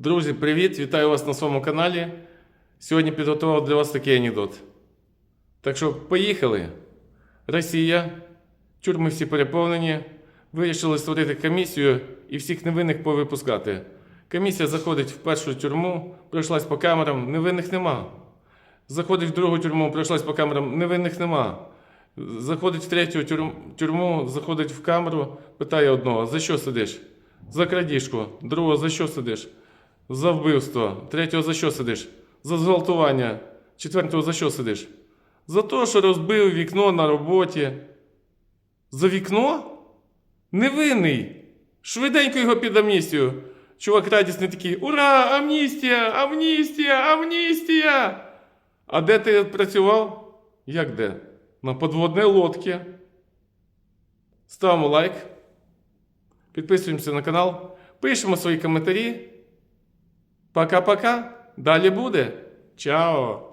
Друзі, привіт! Вітаю вас на своєму каналі. Сьогодні підготував для вас такий анекдот. Так що, поїхали. Росія, тюрми всі переповнені. Вирішили створити комісію і всіх невинних повипускати. Комісія заходить в першу тюрму, пройшлась по камерам, невинних нема. Заходить в другу тюрму, пройшлась по камерам, невинних нема. Заходить в третю тюрм- тюрму, заходить в камеру, питає одного: за що сидиш? За крадіжку. Другого за що сидиш? За вбивство. Третього за що сидиш? За зґвалтування. Четвертого за що сидиш? За те, що розбив вікно на роботі. За вікно? Невинний. Швиденько його під амністію. Чувак радісний такий: Ура! Амністія! Амністія! Амністія! А де ти працював? Як де? На подводній лодці. Ставимо лайк. Підписуємося на канал. Пишемо свої коментарі. Пока-пока. Далі буде. Чао!